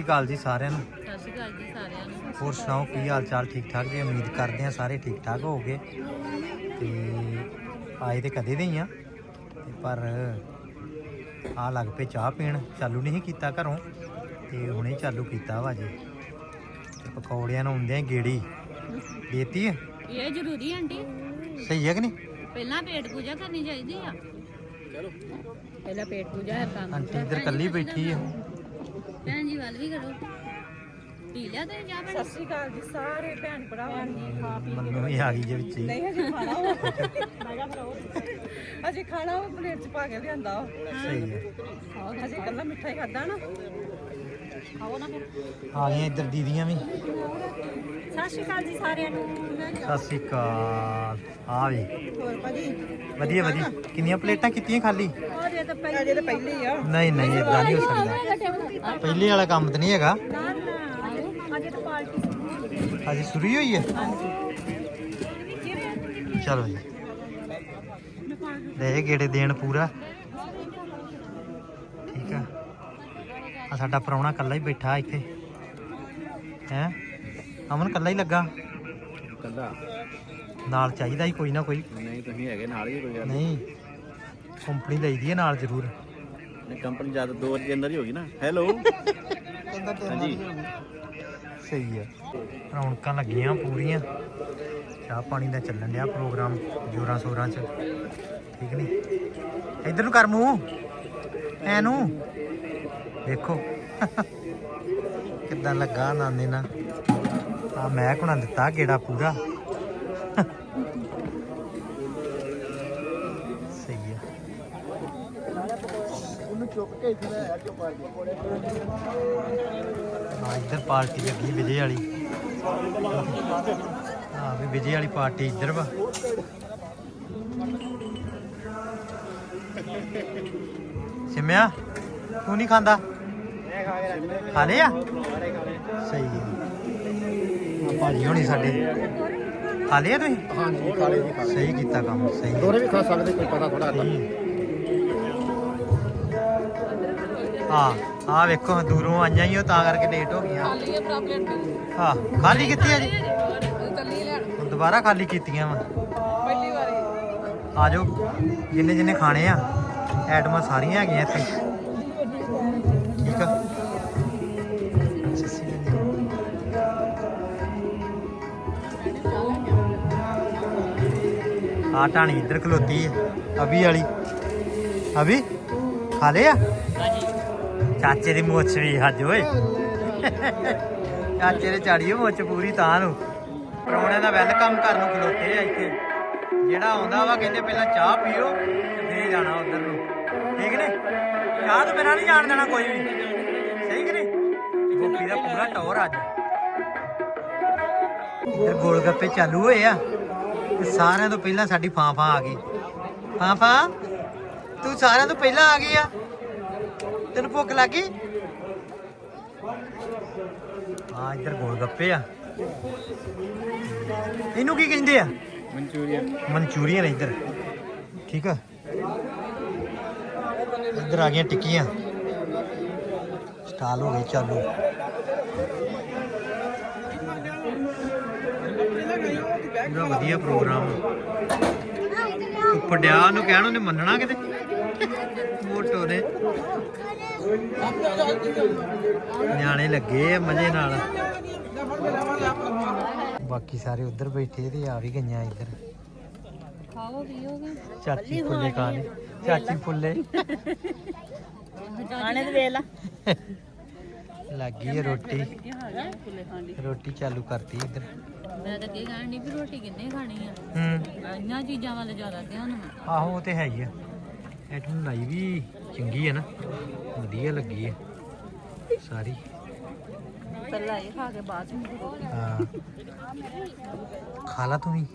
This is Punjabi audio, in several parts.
ਸਤਿ ਸ਼੍ਰੀ ਅਕਾਲ ਜੀ ਸਾਰਿਆਂ ਨੂੰ। ਸਤਿ ਸ਼੍ਰੀ ਅਕਾਲ ਜੀ ਸਾਰਿਆਂ ਨੂੰ। ਹੋਰ ਸੁਣਾਓ ਕੀ ਹਾਲ ਚਾਲ ਠੀਕ ਠਾਕ ਜੀ? ਉਮੀਦ ਕਰਦੇ ਆ ਸਾਰੇ ਠੀਕ ਠਾਕ ਹੋਗੇ ਤੇ ਆਏ ਤੇ ਕਦੇ ਦੇ ਹੀ ਆ। ਤੇ ਪਰ ਆ ਲੱਗ ਪਏ ਚਾਹ ਪੀਣ। ਚਾਲੂ ਨਹੀਂ ਕੀਤਾ ਘਰੋਂ। ਤੇ ਹੁਣੇ ਚਾਲੂ ਕੀਤਾ ਵਾ ਜੀ। ਤੇ ਪਕੌੜਿਆਂ ਨੂੰ ਹੁੰਦਿਆਂ ਗੇੜੀ। ਦੇਤੀ ਹੈ ਇਹ ਜ਼ਰੂਰੀ ਆਂਟੀ। ਸਹੀ ਹੈ ਕਿ ਨਹੀਂ? ਪਹਿਲਾਂ ਪੇਟ ਪੂਜਾ ਕਰਨੀ ਚਾਹੀਦੀ ਆ। ਚਲੋ। ਪਹਿਲਾਂ ਪੇਟ ਪੂਜਾ ਹੈ ਕੰਮ ਆਂਟੀ ਇੱਧਰ ਕੱਲੀ ਬੈਠੀ ਹੈ ਭੈਣ ਜੀ ਵੱਲ ਵੀ ਕਰੋ। ਪੀ ਲਿਆ ਤੇ ਚਾਹ ਸਤਿ ਸ਼੍ਰੀ ਅਕਾਲ ਜੀ ਸਾਰੇ ਭੈਣ ਭਰਾਵਾਂ ਨੂੰ ਮੰਨੂ ਵੀ ਆ ਗਈ ਜੇ ਵਿੱਚ ਹੀ। ਨਹੀਂ ਹਜੇ ਖਾਣਾ ਮੈਂ ਕਿਹਾ ਫਿਰ ਉਹ ਅਜੇ ਖਾਣਾ ਉਹ ਪਲੇਟ ਚ ਪਾ ਕੇ ਲਿਆਂਦਾ ਵਾ। ਸਹੀ ਹੈ। ਅਜੇ ਕੱਲਾ ਮਿੱਠਾ ਹੀ ਖਾਦਾ ਨਾ। ਖਾਓ ਨਾ ਫਿਰ ਆ ਗਈਆਂ ਇੱਧਰ ਦੀਦੀਆਂ ਵੀ। ਸਤਿ ਸ਼੍ਰੀ ਅਕਾਲ ਜੀ ਸਾਰਿਆਂ ਨੂੰ। ਸਤਿ ਸ਼੍ਰੀ ਅਕਾਲ। ਆ ਵੀ। ਹੋਰ ਭਾਜੀ? ਵਧੀਆ ਵਧੀਆ। ਕਿੰਨੀਆਂ ਪਲੇਟਾਂ ਕੀਤੀਆਂ ਖਾਲੀ? ਅਜੇ ਤਾਂ ਪਹਿਲੇ ਅਜੇ ਤਾਂ ਪਹਿਲੇ ਹੀ ਆ। ਨਹੀਂ ਨਹੀਂ ਇਦਾਂ ਨਹੀਂ ਹੋ ਸਕਦਾ। ਪਹਿਲੇ ਵਾਲਾ ਕੰਮ ਤਾਂ ਨਹੀਂ ਹੈਗਾ। ਨਾ ਨਾ ਅਜੇ ਤਾਂ ਪਾਰਟੀ ਅਜੇ ਸ਼ੁਰੂ ਹੋਈ ਹੈ? ਚਲੋ ਜੀ ਲੈ ਗੇੜੇ ਦੇਣ ਪੂਰਾ ਠੀਕ ਆ ਆ ਸਾਡਾ ਪ੍ਰਾਹੁਣਾ ਕੱਲਾ ਹੀ ਬੈਠਾ ਇੱਥੇ। ਹੈ? ਅਮਨ ਕੱਲਾ ਹੀ ਲੱਗਾ? ਕੱਲਾ ਨਾਲ ਚਾਹੀਦਾ ਹੀ ਕੋਈ ਨਾ ਕੋਈ। ਨਹੀਂ ਤੁਸੀਂ ਹੈਗੇ ਨਾਲ ਹੀ ਕੋਈ ਗੱਲ ਨਹੀਂ। ਕੰਪਨੀ ਲਈਦੀ ਹੈ ਨਾਲ ਜ਼ਰੂਰ। ਨਹੀਂ ਕੰਪਨੀ ਜ਼ਿਆਦਾ ਦੋ ਵਜੇ ਅੰਦਰ ਹੀ ਹੋਗੀ ਨਾ। ਹੈਲੋ ਹਾਂਜੀ। ਸਹੀ ਆ ਰੌਣਕਾਂ ਲੱਗੀਆਂ ਪੂਰੀਆਂ। ਚਾਹ ਪਾਣੀ ਦਾ ਚੱਲਣ ਡਿਆ ਪ੍ਰੋਗਰਾਮ ਜੋਰਾਂ ਸੋਰਾਂ ਚ। ਠੀਕ ਨਹੀਂ? ਇਧਰ ਨੂੰ ਕਰ ਮੂੰਹ। ਐ ਨੂੰ ਦੇਖੋ। ਕਿੱਦਾਂ ਲੱਗਾ ਨਾਨੇ ਨਾਲ? ਆ ਮੈਂ ਕੁਣਾ ਦਿੱਤਾ ਗੇੜਾ ਪੂਰਾ। ਸਹੀ ਆ। ਹਾਂ ਇੱਧਰ ਪਾਰਟੀ ਲੱਗੀ ਵਿਜੇ ਵਾਲੀ। ਆ ਵੀ ਵਿਜੇ ਵਾਲੀ ਪਾਰਟੀ ਇੱਧਰ ਵਾ। ਸਿਮਿਆ, ਤੂੰ ਨਹੀਂ ਖਾਂਦਾ? ਖਾ ਲਿਆ ਸਹੀ। ਹੈ ਆ ਭਾਜੀ ਹੋਣੀ ਸਾਡੇ। ਖਾ ਲਿਆ ਤੁਸੀਂ? ਹਾਂਜੀ ਖਾਲੇ ਜੀ ਖਾਲੇ ਸਹੀ ਕੀਤਾ ਕੰਮ ਸਹੀ। ਦੋਰੇ ਵੀ ਖਾ ਸਕਦੇ ਕੋਈ ਪਤਾ ਥੋੜਾ ਹਾਂ ਆ ਵੇਖੋ ਦੂਰੋਂ ਆਈਆਂ ਹੀ ਉਹ ਤਾਂ ਕਰਕੇ ਲੇਟ ਹੋ ਗਈਆਂ। ਖਾਲੀ ਆ ਪ੍ਰੋਬਲਮ ਹਾਂ ਖਾਲੀ ਕੀਤੀ ਹੈ ਜੀ? ਚੱਲੀ ਲੈਣ। ਹੁਣ ਦੁਬਾਰਾ ਖਾਲੀ ਕੀਤੀਆਂ ਵਾ। ਪਹਿਲੀ ਵਾਰੀ। ਆ ਜਾਓ ਜਿੰਨੇ ਜਿੰਨੇ ਖਾਣੇ ਆ ਐਟਮਾਂ ਸਾਰੀਆਂ ਹੈਗੀਆਂ ਇੱਥੇ। ਆ ਟਾਣੀ ਇੱਧਰ ਖਲੋਤੀ ਹੈ, ਅਭੀ ਵਾਲੀ। ਅਭੀ, ਖਾ ਲਿਆ ਚਾਚੇ ਦੀ ਮੁੱਛ ਵੀ ਅੱਜ ਓਏ। ਚਾਚੇ ਦੇ ਚਾੜੀਓ ਮੁੱਛ ਪੂਰੀ ਤਾਂ ਨੂੰ। ਪਰੌਣਿਆਂ ਦਾ ਵੈਲਕਮ ਕਰਨ ਨੂੰ ਖਲੋਤੇ ਆ ਇੱਥੇ। ਜਿਹੜਾ ਆਉਂਦਾ ਵਾ ਕਹਿੰਦੇ ਪਹਿਲਾਂ ਚਾਹ ਪੀਓ ਤੇ ਫੇਰ ਜਾਣਾ ਉਧਰ ਨੂੰ। ਠੀਕ ਨੇ? ਚਾਹ ਤੋਂ ਬਿਨਾਂ ਨਹੀਂ ਜਾਣ ਦੇਣਾ ਕੋਈ ਵੀ। ਸਹੀ ਕਿ ਨਹੀਂ? ਗੋਪੀ ਦਾ ਪੂਰਾ ਟੌਰ ਅੱਜ। ਇੱਧਰ ਗੋਲ ਗੱਪੇ ਚਾਲੂ ਹੋਏ ਆ। ਤੇ ਸਾਰਿਆਂ ਤੋਂ ਪਹਿਲਾਂ ਸਾਡੀ ਫਾਂਫਾਂ ਆ ਗਈ। ਫਾਂਫਾਂ ਤੂੰ ਸਾਰਿਆਂ ਤੋਂ ਪਹਿਲਾਂ ਆ ਗਈ ਆ? ਤੈਨੂੰ ਭੁੱਖ ਲੱਗੀ? ਆ ਇੱਧਰ ਗੋਲ ਗੱਪੇ ਆ। ਇਹਨੂੰ ਕੀ ਕਹਿੰਦੇ ਆ? ਮਨਚੂਰੀਅਨ। ਮਨਚੂਰੀਅਨ ਇੱਧਰ। ਠੀਕ ਆ। ਇੱਧਰ ਆ ਗਈਆਂ ਟਿੱਕੀਆਂ। ਸਟਾਲ ਹੋ ਗਏ ਚਾਲੂ। ਪੂਰਾ ਵਧੀਆ ਪ੍ਰੋਗਰਾਮ। ਡਿਆ ਨੂੰ ਕਹਿਣ ਉਹਨੇ ਮੰਨਣਾ ਕਿਤੇ? ਮੋਟੋ ਨੇ। ਨਿਆਣੇ ਲੱਗੇ ਮਜ਼ੇ ਨਾਲ। ਬਾਕੀ ਸਾਰੇ ਉੱਧਰ ਬੈਠੇ ਤੇ ਆ ਵੀ ਗਈਆਂ ਇੱਧਰ। ਖਾਓ ਪੀਓਗੇ ਚਾਚੀ ਫੁੱਲੇ ਖਾਣੇ। ਚਾਚੀ ਫੁੱਲੇ। ਆਣੇ ਤੇ ਵੇਖ ਲਾ। ਲੱਗੀ ਹੈ ਰੋਟੀ। ਖਾਣ ਰੋਟੀ ਚਾਲੂ ਕਰਤੀ ਇੱਧਰ। ਮੈਂ ਤਾਂ ਅੱਗੇ ਕਹਿਣ ਦੀ ਵੀ ਰੋਟੀ ਕਿੰਨੇ ਖਾਣੀ ਆ? ਹੂੰ। ਇੰਨਾ ਚੀਜ਼ਾਂ ਵੱਲ ਜ਼ਿਆਦਾ ਧਿਆਨ ਵਾ ਆਹੋ ਉਹ ਤੇ ਹੈ ਹੀ ਆ। ਐਟਮ ਲਾਈ ਵੀ ਚੰਗੀ ਹੈ ਨਾ। ਵਧੀਆ ਲੱਗੀ ਹੈ ਸਾਰੀ। ਪਹਿਲਾਂ ਇਹ ਖਾ ਕੇ ਬਾਅਦ ਚ ਮੈਨੂੰ ਹਾਂ। ਖਾ ਲਾ ਤੂੰ ਵੀ।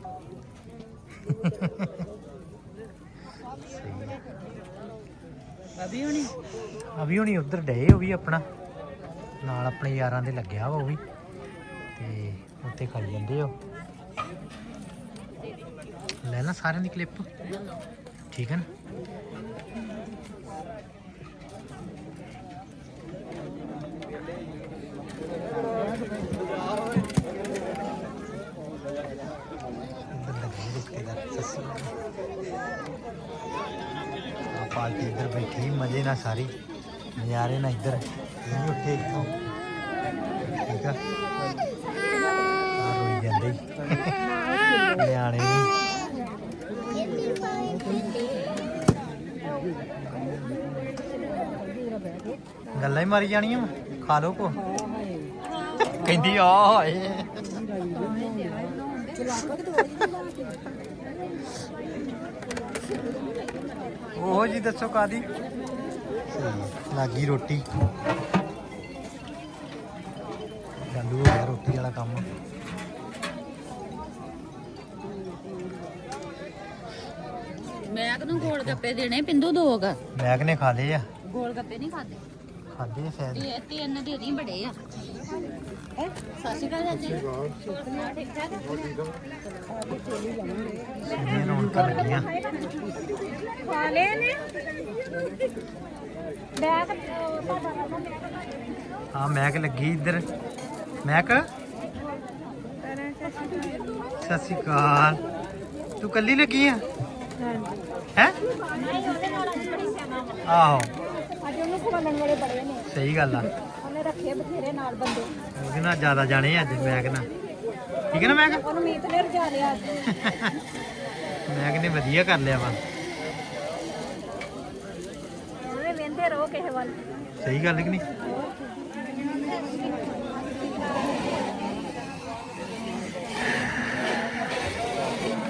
ਸਹੀ ਹੈ ਅਭੀ ਹੋਣੀ ਅਭੀ ਹੁਣੀ ਉਧਰ ਡਏ ਉਹ ਵੀ ਆਪਣਾ। ਨਾਲ ਆਪਣੇ ਯਾਰਾਂ ਦੇ ਲੱਗਿਆ ਵਾ ਉਹ ਵੀ। ਤੇ ਉੱਥੇ ਖਾਈ ਜਾਂਦੇ ਹੋ। ਲੈ ਲੈ ਸਾਰਿਆਂ ਦੀ ਕਲਿੱਪ ਠੀਕ ਹੈ ਨਾ? ਪਾਰਟੀ ਇੱਧਰ ਬੈਠੀ, ਮਜ਼ੇ ਨਾਲ ਸਾਰੀ। ਨਜ਼ਾਰੇ ਨਾਲ ਇੱਧਰ। ਨਹੀਂ ਉੱਠੇ ਇੱਥੋਂ ਗੱਲਾਂ ਹੀ ਮਾਰੀ ਜਾਣੀਆਂ ਵਾਂ। ਖਾ ਲੋ ਕੋ। ਕਹਿੰਦੀ ਆ ਹਾਏ। ਉਹ ਜੀ ਦੱਸੋ ਕਾਦੀ ਲੱਗੀ ਰੋਟੀ। ਚਾਲੂ ਹੋ ਗਿਆ ਰੋਟੀ ਵਾਲਾ ਕੰਮ। ਮੈਂ ਕਿਹਨੂੰ ਗੋਲ ਗੱਪੇ ਦੇਣੇ? ਪਿੰਦੂ ਦੋਗ ਮੈਗ ਨੇ ਖਾ ਲਏ ਆ? ਗੋਲ ਗੱਪੇ ਨਹੀਂ ਖਾਦੇ ਖਾਦੇ ਸ਼ਾਇਦ ਇਹ ਤਿੰਨ ਦੇ ਨਹੀਂ ਬੜੇ ਆ ਸਤਿ ਸ਼੍ਰੀ ਅਕਾਲ ਜੀ ਠੀਕ ਠਾਕ ਇਹ ਰੌਣਕਾਂ ਲੱਗੀਆਂ ਖਾ ਲਏ ਨੇ ਬੈਗ ਆ ਮੈਗ ਲੱਗੀ ਇੱਧਰ ਮੈਕ ਸਤਿ ਸ਼੍ਰੀ ਅਕਾਲ ਤੂੰ ਕੱਲੀ ਲੱਗੀ ਆ ਹੈ ਆਹੋ ਅੱਜ ਉਹਨੂੰ ਖਵਾਲਣ ਵਾਲੇ ਬੜੇ ਨੇ। ਸਹੀ ਗੱਲ ਆ। ਉਹਨੇ ਰੱਖੇ ਬਥੇਰੇ ਨਾਲ ਬੰਦੇ। ਉਹਦੇ ਨਾਲ ਜ਼ਿਆਦਾ ਜਾਣੇ ਅੱਜ ਮੈਗ ਨਾਲ। ਠੀਕ ਹੈ ਨਾ ਮੈਗ ਉਹਨੂੰ ਮੀਤ ਨੇ ਰਜਾ ਲਿਆ ਅੱਜ। ਮੈਗ ਨੇ ਵਧੀਆ ਕਰ ਲਿਆ ਵਾ। ਉਹਨੇ ਵੇਂਦੇ ਰਹੋ ਕਿਸੇ ਵੱਲ। ਸਹੀ ਗੱਲ ਕਿ ਨਹੀਂ?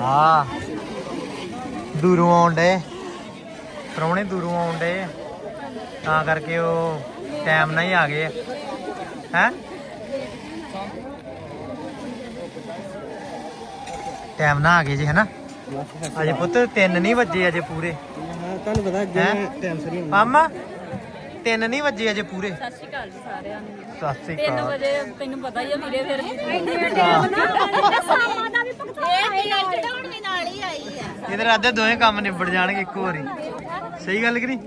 ਆ ਦੂਰੋਂ ਆਉਂਦੇ ਪ੍ਰਾਹੁਣੇ ਦੂਰੋਂ ਆਉਂਦੇ ਤਾਂ ਕਰਕੇ ਉਹ ਟਾਈਮ ਨਾਲ ਹੀ ਆ ਗਏ ਹੈ? ਟਾਈਮ ਨਾਲ ਆ ਗਏ ਜੀ ਹੈਨਾ? ਅਜੇ ਪੁੱਤ 3 ਨਹੀਂ ਵੱਜੇ ਅਜੇ ਪੂਰੇ। ਤੁਹਾਨੂੰ ਪਤਾ ਹੈਂ? ਟਾਈਮ ਸਰੀ ਮਾਮਾ 3 ਨਹੀਂ ਵੱਜੇ ਅਜੇ ਪੂਰੇ। ਸਤਿ ਸ਼੍ਰੀ ਅਕਾਲ ਜੀ ਸਾਰਿਆਂ ਨੂੰ। ਸਤਿ ਸ੍ਰੀ 3 ਅਕਾਲ। ਵਜੇ ਤੈਨੂੰ ਪਤਾ ਹੀ ਆ ਵੀਰੇ ਫਿਰ। ਸਾਮਾਂ ਦਾ ਵੀ ਭੁਗਤਾਨ ਇਹ ਟਿਕਟ ਚੜਾਉਣ ਵੀ ਨਾਲ ਹੀ ਆਈ ਆ। ਇਹਦੇ ਰਾਦੇ ਦੋਵੇਂ ਕੰਮ ਨਿਬੜ ਜਾਣਗੇ ਇੱਕੋ ਵਾਰੀ। ਸਹੀ ਗੱਲ ਕਿ ਨਹੀਂ?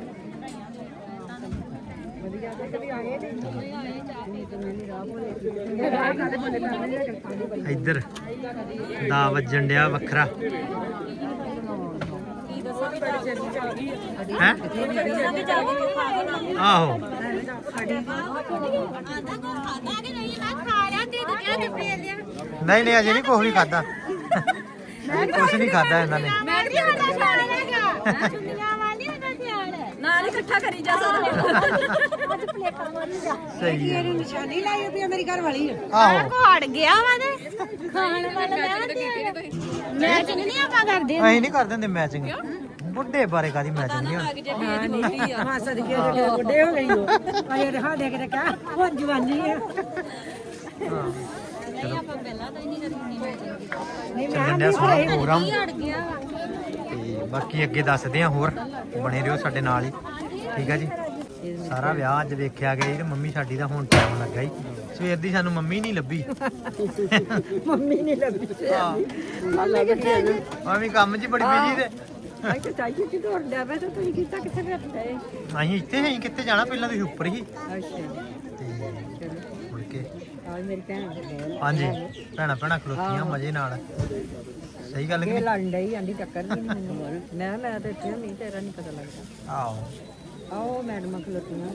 ਇੱਧਰ ਦਾ ਵੱਜਣ ਡਿਆ ਵੱਖਰਾ। ਹੈ? ਆਹੋ। ਨਹੀਂ ਨਹੀਂ, ਅਜੇ ਨਹੀਂ ਕੁਛ ਵੀ ਖਾਦਾ ਕੁਛ ਨਹੀਂ ਖਾਦਾ ਇਹਨਾਂ ਨੇ। ਮੈਂ ਵੀ ਸਾਡਾ ਖਿਆਲ ਹੈਗਾ ਚੁੰਨੀਆਂ ਵਾਲੀ ਸਾਡਾ ਖਿਆਲ ਹੈ ਨਾਲ ਹੀ ਇਕੱਠਾ ਕਰੀ ਜਾ ਸਾਰਾ ਅੱਜ ਪਲੇਟਾਂ ਵਾਲੀ ਜਾ ਸਹੀ ਹੈ। ਨਿਸ਼ਾਨੀ ਲਾਈ ਵੀ ਮੇਰੀ ਘਰ ਵਾਲੀ ਆਹੋ। ਕੋੜ ਗਿਆ ਵਾ ਤੇ। ਖਾਣ ਵਾਲਾ ਮੈਂ ਮੈਚ ਨਹੀਂ ਆਪਾਂ ਕਰਦੇ। ਅਸੀਂ ਨਹੀਂ ਕਰ ਦਿੰਦੇ ਮੈਚਿੰਗ। ਬੁੱਢੇ ਬਾਰੇ ਕਾਦੀ ਮੈਚਿੰਗ ਨਹੀਂ ਹੁੰਦੀ ਮਾਸਾ ਦੀ ਕਿਹੜੇ ਬੁੱਢੇ ਹੋ ਗਈ ਉਹ। ਅਜੇ ਦਿਖਾ ਦੇ ਕੇ ਕਾ ਹੁਣ ਜਵਾਨੀ ਹੈ ਹਾਂ। ਨਹੀਂ ਆਪਾਂ ਪਹਿਲਾਂ ਤਾਂ ਹੀ ਨਹੀਂ ਕਰਨੀ ਮੈਂ ਨਹੀਂ ਡਿਆ ਸੋਹਣਾ ਪ੍ਰੋਗਰਾਮ। ਅੜ ਗਿਆ ਬਾਕੀ ਅੱਗੇ ਦੱਸਦੇ ਆ ਹੋਰ। ਬਣੇ ਰਹੋ ਸਾਡੇ ਨਾਲ ਹੀ। ਠੀਕ ਆ ਜੀ? ਸਾਰਾ ਵਿਆਹ ਅੱਜ ਵੇਖਿਆ ਗਿਆ ਜੀ ਤੇ ਮੰਮੀ ਸਾਡੀ ਦਾ ਹੁਣ ਟਾਈਮ ਲੱਗਾ ਹੀ ਸਵੇਰ ਦੀ ਸਾਨੂੰ ਮੰਮੀ ਨਹੀਂ ਲੱਭੀ। ਮੰਮੀ ਨਹੀਂ ਲੱਭੀ। ਮੰਮੀ ਕੰਮ 'ਚ ਬੜੀ ਬਿਜ਼ੀ ਤੇ। ਕਿ ਚਾਹੀਏ ਕਿ ਦੌੜ ਲਿਆ ਵੇ ਤਾਂ ਤੁਸੀਂ ਕੀਤਾ ਕਿੱਥੇ ਬੈਠੇ ਅਸੀਂ ਇੱਥੇ ਹੀ ਕਿੱਥੇ ਜਾਣਾ? ਪਹਿਲਾਂ ਤੁਸੀਂ ਉੱਪਰ ਹੀ। ਅੱਛਾ। ਕੇ। ਆ ਮੇਰੀ ਭੈਣ ਹਾਂਜੀ ਭੈਣਾ ਭੈਣਾ ਖਲੋਤੀਆਂ ਮਜ਼ੇ ਨਾਲ। ਸਹੀ ਗੱਲ ਕਿ ਨਹੀਂ? ਲੜਨ ਡਈ ਆਂਦੀ ਟੱਕਰ ਵੀ ਨਹੀਂ ਮੈਨੂੰ ਮੈਂ ਮੈਂ ਤੇ ਇੱਥੇ ਨਹੀਂ ਤੇਰਾ ਨਹੀਂ ਪਤਾ ਲੱਗਦਾ। ਆਹੋ। ਆਓ ਮੈਡਮ ਖਲੋਤੀਆਂ।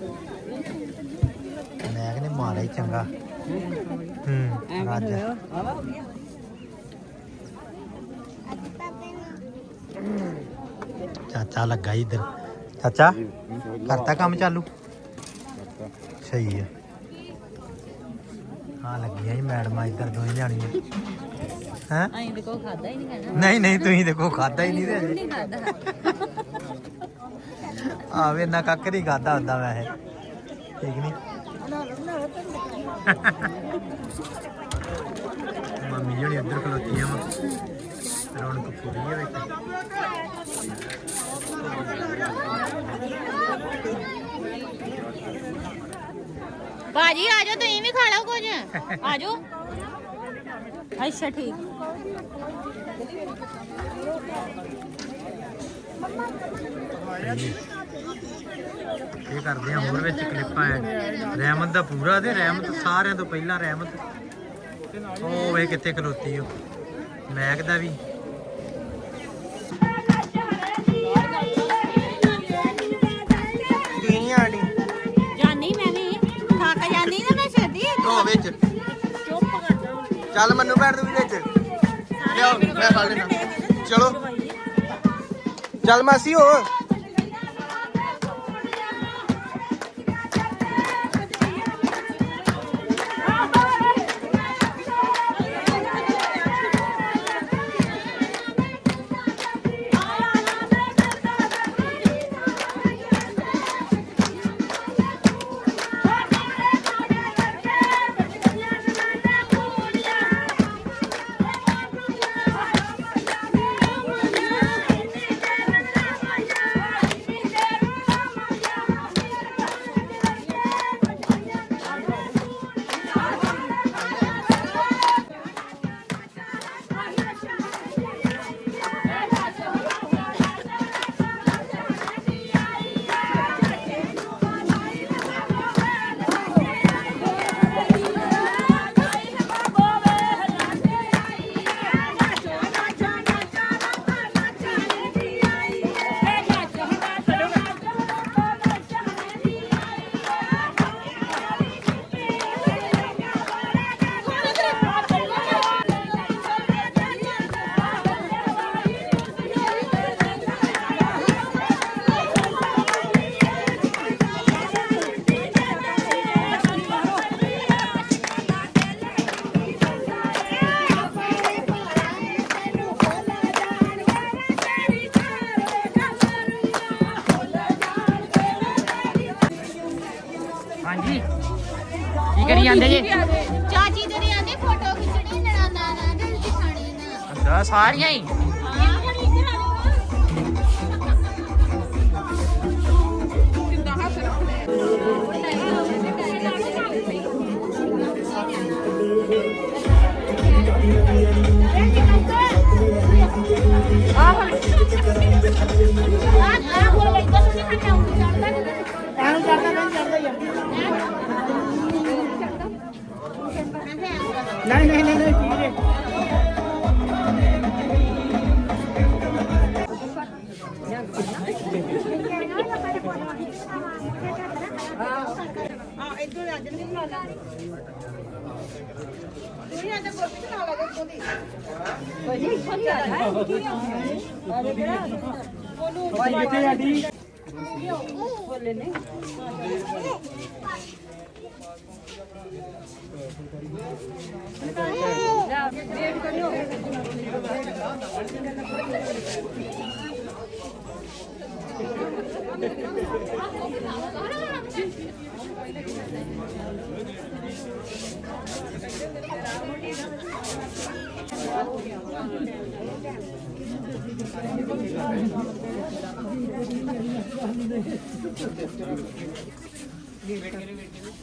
ਮੈਂ ਕਹਿੰਦੇ ਮਾਰਾ ਹੀ ਚੰਗਾ। ਹੂੰ ਰਾਜਾ ਚਾਚਾ ਲੱਗਾ ਈ ਇੱਧਰ। ਚਾਚਾ ਕਰਤਾ ਕੰਮ ਚਾਲੂ? ਸਹੀ ਹੈ ਹਾਂ ਲੱਗੀਆਂ ਹੀ ਮੈਡਮਾਂ ਇੱਧਰ ਦੋਵੇਂ ਜਾਣੀਆਂ ਹੈ? ਅਸੀਂ ਤੇ ਕੋ ਖਾਦਾ ਹੀ ਨਹੀਂ ਖਾਣਾ ਨਹੀਂ ਨਹੀਂ ਤੁਸੀਂ ਦੇਖੋ ਖਾਦਾ ਹੀ ਨਹੀਂ ਤੇ ਅਜੇ ਨਹੀਂ ਖਾਦਾ ਆਵੇ ਨਾ ਕੱਕ ਨਹੀਂ ਖਾਦਾ ਹੁੰਦਾ ਵੈਸੇ। ਠੀਕ ਨਹੀਂ? ਮੰਮੀ ਜਿਹੜੀ ਇੱਧਰ ਖਲੋਤੀਆਂ ਵਾ। ਰੌਣਕ ਪੂਰੀ ਹੈ ਵਿੱਚ। ਬਾਜੀ ਆ ਜਾਓ, ਤੁਸੀਂ ਵੀ ਖਾ ਲਓ ਕੁਝ। ਆ ਜਾਓ। ਅੱਛਾ, ਠੀਕ। ਇਹ ਕਰਦੇ ਆ, ਹੋਰ ਵਿੱਚ ਕਲਿੱਪਾਂ ਐਡ ਰਹਿਮਤ ਦਾ ਪੂਰਾ ਤੇ ਰਹਿਮਤ, ਸਾਰਿਆਂ ਤੋਂ ਪਹਿਲਾਂ ਰਹਿਮਤ। ਉਹ ਵੇ ਕਿੱਥੇ ਖਲੋਤੀ ਉਹ ਮੈਕ ਦਾ ਵੀ। ਚੱਲ ਮੰਨੂ ਭੈਣ ਤੂੰ ਵੀ ਵਿੱਚ। ਲਿਆਓ ਮੈਂ ਫੜ ਲੈਣਾ ਚਲੋ। ਚੱਲ ਮਾਸੀ ਹੋ ਭਾਈ ਕਿੱਥੇ ਆ ਜੀ ਬੋਲੇ ਨੇ ਨਾ ਵੇਟ ਕਰਿਓ Thank you. ਵੇਟ ਕਰੇ ਵੇਟ ਕਰੇ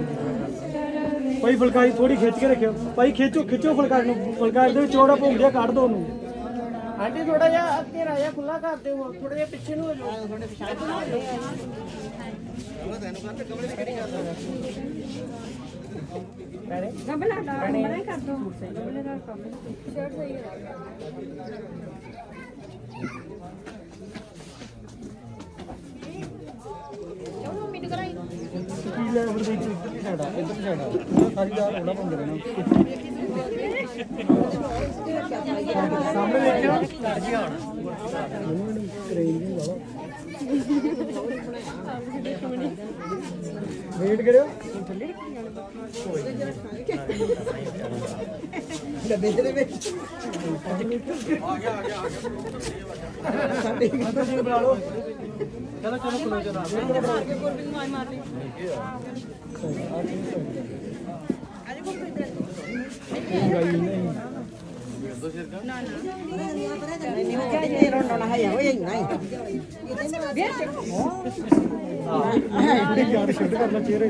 ਭਾਈ ਫੁਲਕਾਰੀ ਥੋੜੀ ਖਿੱਚ ਕੇ ਰੱਖਿਓ। ਭਾਈ ਖਿੱਚੋ ਖਿੱਚੋ ਫੁਲਕਾਰੀ ਨੂੰ। ਫੁਲਕਾਰੀ ਦੇ ਵਿੱਚ ਚੌੜਾ ਭੁੰਗਿਆ ਕੱਢ ਦੋ ਉਹਨੂੰ। ਆਂਟੀ ਥੋੜਾ ਜਿਹਾ ਅੱਗੇ ਰਾਜਾ ਖੁੱਲਾ ਕਰ ਦਿਓ ਥੋੜਾ ਜਿਹਾ ਪਿੱਛੇ ਨੂੰ ਹੋ ਜਾਓ। ਥੋੜੇ ਪਿੱਛੇ ਨੂੰ ਹੋ ਜਾਓ ਕੀ ਲੈਵਲ ਦੇ ਇੱਧਰ ਦੀ ਸਾਈਡ ਆ ਇੱਧਰ ਦੀ ਸਾਈਡ ਆ ਸਾਰੀ ਦਾ ਥੋੜਾ ਭੁੰਗ ਰਹਿਣਾ ਸਾਹਮਣੇ ਦੇਖਿਓ ਵੇਟ ਕਰਿਓ। ਡੱਬੇ ਦੇ ਵਿੱਚ। ਸਾਡੇ ਇੱਧਰ ਜੀ ਬਣਾ ਲਓ ਚਲੋ ਚਲੋ। ਖਲੋ ਚਲੋ ਯਾਰ ਸ਼ਿਫਟ ਕਰ ਲੈ ਚਿਹਰਾ ਇੱਧਰ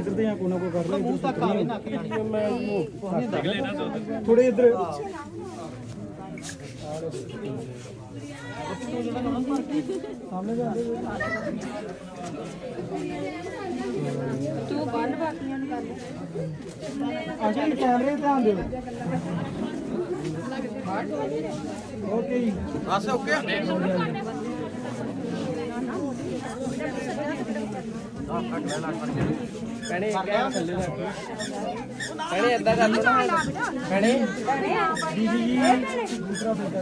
ਤੇ ਜਾਂ ਕੋਈ ਨਾ ਕੋਈ ਕਰ ਲੈ ਇੱਧਰ ਮੈਂ ਥੋੜੇ ਇੱਧਰ ਸਾਹਮਣੇ ਜਾਂਦੇ ਤੂੰ ਬੰਨ ਬਾਕੀਆਂ ਨੂੰ ਕਰ ਲੈ ਕੈਮਰੇ ਤੇ ਧਿਆਨ ਦਿਓ। ਓਕੇ ਜੀ ਬਸ ਓਕੇ ਭੈਣੇ ਰੱਖ ਭੈਣੇ ਏਦਾਂ ਕਰ ਲਓ। ਨਾ ਭੈਣੇ। ਦੀਦੀ ਜੀ। ਦੂਸਰਾ ਬੇਟਾ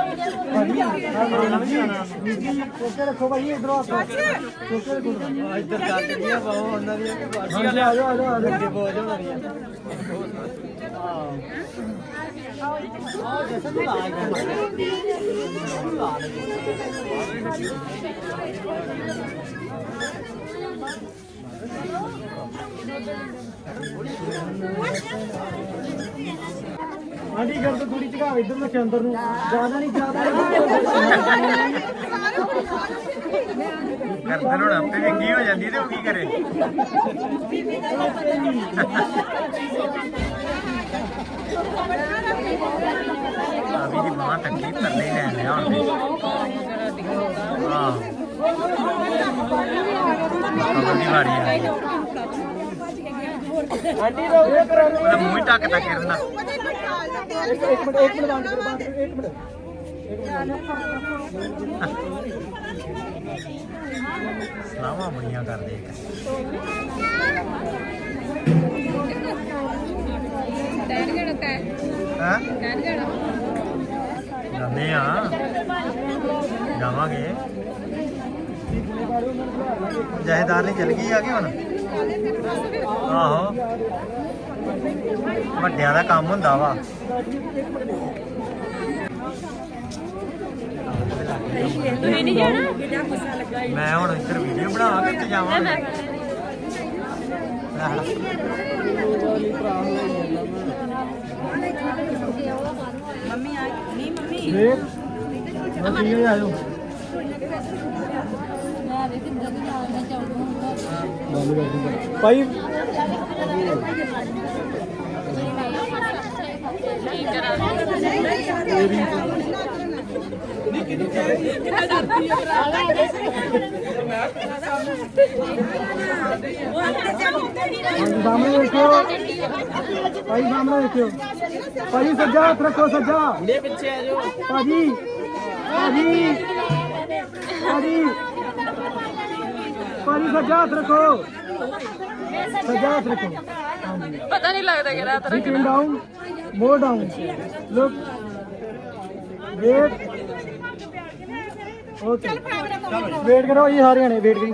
ਕੋਕੇ ਰੱਖੋ ਭਾਈ ਇਧਰੋਂ ਆ ਕੋਕੇ ਰੱਖੋ ਇੱਧਰ ਕਰ ਦਿੱਤੀਆਂ ਬਾਹੋਂ ਉਹਨਾਂ ਦੀਆਂ ਬਾਕੀ ਆ ਜਾਓ ਆ ਜਾਓ ਅੱਗੇ ਬਹੁਤ ਹੋਣਾ ਦੀਆਂ ਆਂਟੀ ਗੱਲ ਤਾਂ ਥੋੜੀ ਝਗਾਵ ਇੱਧਰ ਨੂੰ ਅੰਦਰ ਨੂੰ। ਜ਼ਿਆਦਾ ਨਹੀਂ ਜ਼ਿਆਦਾ ਕਰਦੇ ਹੁਣ ਆਪੇ ਵਿੰਗੀ ਹੋ ਜਾਂਦੀ ਤੇ ਉਹ ਕੀ ਕਰੇ? ਅਭੀ ਦੀ ਮਾਂ ਤੱਕੀ ਤਰਲੇ ਲੈ ਲਿਆ ਹੁਣ ਹਾਂ ਕਬਰ ਦੀ ਵਾਰੀ ਆ। ਆਂਟੀ ਰੋ ਇਹ ਕਰੋ ਉਹਦਾ ਮੂੰਹ ਹੀ ਢੱਕ ਕਰਨਾ ਇੱਕ ਇੱਕ ਮਿੰਟ ਇੱਕ ਮਿੰਟ ਬੰਦ ਕਰੋ ਬੰਦ ਕਰੋ ਇੱਕ ਮਿੰਟ ਸਲਾਮਾਂ ਬੜੀਆਂ ਕਰਦੇ ਇੱਕ। ਹਾਂ? ਜਾਂਦੇ ਆ। ਜਾਵਾਂਗੇ। ਜਹੇਦਾਰ ਨੇ ਚਲ ਗਈ ਆ ਕਿ ਹੁਣ? ਆਹੋ। ਵੱਡਿਆਂ ਦਾ ਕੰਮ ਹੁੰਦਾ ਵਾ। ਤੁਸੀਂ ਨਹੀਂ ਜਾਣਾ? ਮੈਂ ਹੁਣ ਇੱਧਰ ਵੀਡੀਓ ਬਣਾ ਕੇ ਤੇ ਜਾਵਾਂਗਾ। ਵੇਖ ਮੈਂ। ਠੀਕ ਹੈ ਆ ਜਾਓ ਬੰਦ ਕਰ ਦੂੰਗਾ ਭਾਈ ਸਾਹਮਣੇ ਦੇਖਿਓ ਭਾਈ ਸਾਹਮਣੇ ਦੇਖਿਓ। ਭਾਜੀ ਸੱਜਾ ਹੱਥ ਰੱਖੋ ਸੱਜਾ। ਇਹ ਪਿੱਛੇ ਆ ਜਾਓ। ਭਾਜੀ ਭਾਜੀ ਭਾਜੀ। ਪਾਣੀ ਸੱਜਾ ਹੱਥ ਰੱਖੋ। ਸੱਜਾ ਹੱਥ ਰੱਖੋ। ਪਤਾ ਨਹੀਂ ਲੱਗਦਾ ਕਿਹੜਾ ਹੱਥ ਰੱਖਣਾ। Down more down look wait okay wait ਕਰੋ ਇਹ ਸਾਰਿਆਂ ਨੇ ਵੇਟ ਕਰੀ।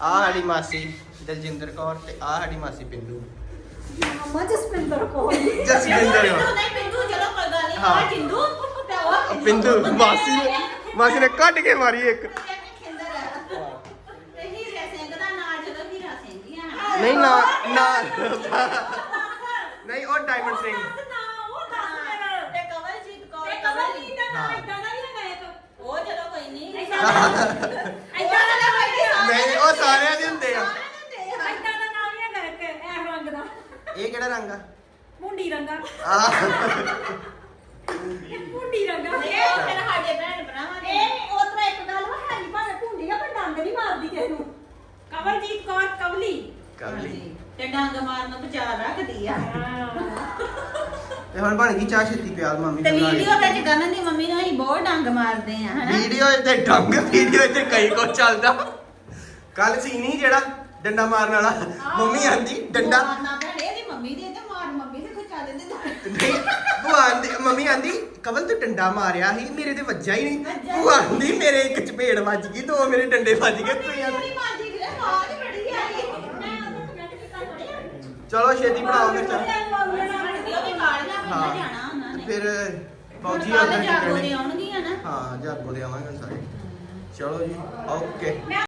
ਆ ਸਾਡੀ ਮਾਸੀ ਦਲਜਿੰਦਰ ਕੌਰ ਤੇ ਆ ਸਾਡੀ ਮਾਸੀ ਪਿੰਦੂ। ਮੰਮਾ ਜਸਪਿੰਦਰ ਕੋ ਜਸਵਿੰਦਰ ਕੌਰ। ਨਹੀਂ ਪਿੰਦੂ ਚਲੋ ਕੋਈ ਗੱਲ ਨਹੀਂ। ਹਾਂ। ਆ ਜਿੰਦੂ। ਤੇ ਉਹ ਪਿੰਦੂ ਮਾਸੀ ਨੇ ਮਾਸੀ ਨੇ ਕੱਢ ਕੇ ਮਾਰੀ ਇੱਕ। ਖਿੰਦਰ ਤੇ ਹੀਰੇ ਸਿੰਘ ਦਾ ਨਾਂ ਜਦੋਂ ਹੀਰਾ ਸਿੰਘ ਹੀ ਆ ਨਹੀਂ ਨਾ ਨਾ ਨਹੀਂ ਉਹ ਡਾਇਮੰਡ ਸਿੰਘ ਤੇ ਕਵਲਜੀਤ ਕੌਰ ਤੇ ਕਵਲਜੀਤ ਦਾ। ਨਾਂ ਹੀ। ਹੈਗਾ ਐਦਾਂ ਦਾ ਨਾਮ ਹੈ ਨਹੀਂ ਉਹ ਸਾਰਿਆਂ ਦੇ ਹੁੰਦੇ ਆ। ਐਦਾਂ ਦਾ ਨਾਮ ਹੀ ਹੈਗਾ ਇੱਕ ਇਹ ਰੰਗ ਦਾ। ਇਹ ਕਿਹੜਾ ਰੰਗ ਆ? ਮੁੰਡੀ ਰੰਗਾ ਆਹ। ਮੁੰਡੀ ਰੰਗਾ ਕਵਲਜੀਤ ਕੌਰ ਕਵਲੀ। ਕਵਲੀ। ਤੇ ਡੰਗ ਮਾਰਨ ਨੂੰ ਬਚਾ ਰੱਖਦੀ ਆ। ਤੇ ਹੁਣ ਬਣ ਗਈ ਚਾਹ ਛੇਤੀ ਪਿਆਲ ਮੰਮੀ ਤੇ ਵੀਡੀਓ ਵਿੱਚ ਗੰਨ ਦੀ ਮੰਮੀ ਨੂੰ ਅਸੀਂ ਬਹੁਤ ਡੰਗ ਮਾਰਦੇ ਆ ਹਨਾ? ਵੀਡੀਓ ਤੇ ਡੰਗ ਵੀਡੀਓ ਤੇ ਕਈ ਕੁਝ ਚੱਲਦਾ। ਕੱਲ ਸੀ ਨਹੀਂ ਜਿਹੜਾ ਡੰਡਾ ਮਾਰਨ ਵਾਲਾ। ਮੰਮੀ ਆਂਦੀ ਡੰਡਾ। ਮਾਰਨਾ ਭੈਣੇ ਇਹਦੀ ਮੰਮੀ ਦੇ ਤੇ ਮਾਰ ਮੰਮੀ ਦੇ ਕੋਈ ਚੱਲ ਦੇ ਨਹੀਂ ਭੂਆ ਆਂਦੀ ਮੰਮੀ ਆਂਦੀ ਕਵਲ ਤੂੰ ਡੰਡਾ ਮਾਰਿਆ ਸੀ ਮੇਰੇ ਤੇ ਵੱਜਾ ਹੀ ਨਹੀਂ। ਭੂਆ ਆਂਦੀ ਮੇਰੇ ਇੱਕ ਚਪੇੜ ਵੱਜ ਗਈ ਦੋ ਮੇਰੇ ਡੰਡੇ ਵੱਜ ਗਏ ਤੂੰ ਆਂਦੀ ਚਲੋ ਛੇਤੀ ਬਣਾਓ ਫਿਰ ਚਾਹ ਪਿੰਡਾਂ ਜਾਣਾ ਉਹਨਾਂ ਨੇ। ਫਿਰ ਫੌਜੀ ਕੱਲ ਆਉਂਦੇ ਜਾਗੋ ਦੇ ਨੇ ਆਉਣਗੀਆਂ ਨਾ। ਹਾਂ ਜਾਗੋ ਦੇ ਆਵਾਂਗੇ ਸਾਰੇ। ਚਲੋ ਜੀ ਓਕੇ।